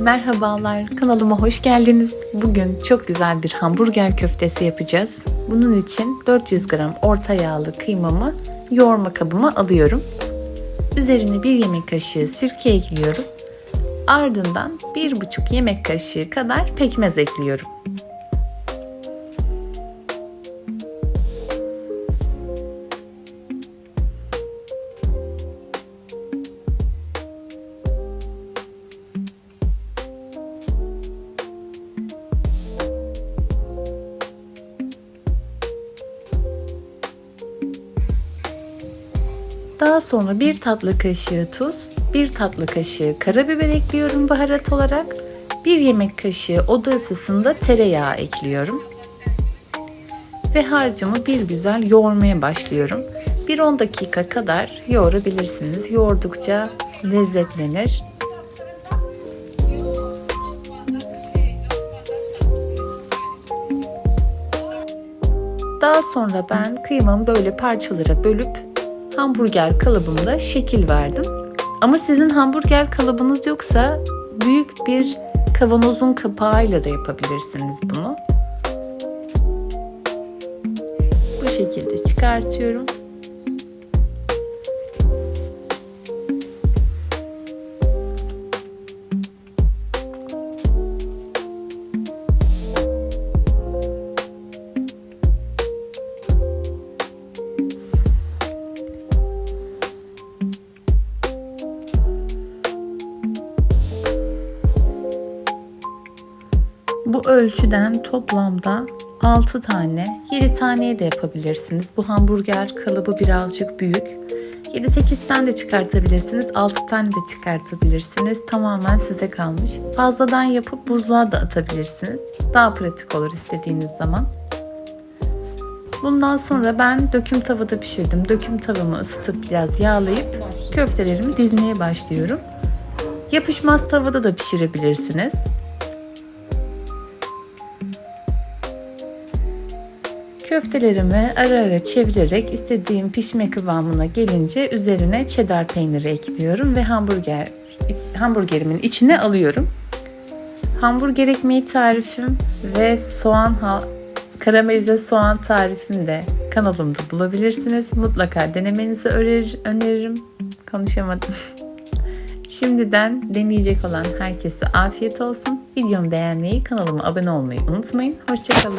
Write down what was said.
Merhabalar, kanalıma hoş geldiniz. Bugün çok güzel bir hamburger köftesi yapacağız. Bunun için 400 gram orta yağlı kıymamı yoğurma kabıma alıyorum. Üzerine bir yemek kaşığı sirke ekliyorum. Ardından 1,5 yemek kaşığı kadar pekmez ekliyorum. Daha sonra bir tatlı kaşığı tuz, bir tatlı kaşığı karabiber ekliyorum baharat olarak. Bir yemek kaşığı oda ısısında tereyağı ekliyorum. Ve harcımı bir güzel yoğurmaya başlıyorum. Bir 10 dakika kadar yoğurabilirsiniz. Yoğurdukça lezzetlenir. Daha sonra ben kıymamı böyle parçalara bölüp hamburger kalıbımda şekil verdim. Ama sizin hamburger kalıbınız yoksa büyük bir kavanozun kapağıyla da yapabilirsiniz bunu. Bu şekilde çıkartıyorum. Bu ölçüden toplamda 6 tane, 7 taneye de yapabilirsiniz. Bu hamburger kalıbı birazcık büyük. 7-8 tane de çıkartabilirsiniz, 6 tane de çıkartabilirsiniz. Tamamen size kalmış. Fazladan yapıp buzluğa da atabilirsiniz. Daha pratik olur istediğiniz zaman. Bundan sonra ben döküm tavada pişirdim. Döküm tavamı ısıtıp biraz yağlayıp köftelerimi dizmeye başlıyorum. Yapışmaz tavada da pişirebilirsiniz. Köftelerimi ara ara çevirerek istediğim pişme kıvamına gelince üzerine cheddar peyniri ekliyorum ve hamburger hamburgerimin içine alıyorum. Hamburger ekmeği tarifim ve soğan karamelize soğan tarifimi de kanalımda bulabilirsiniz. Mutlaka denemenizi önerir, öneririm. Konuşamadım. Şimdiden deneyecek olan herkese afiyet olsun. Videomu beğenmeyi, kanalıma abone olmayı unutmayın. Hoşçakalın.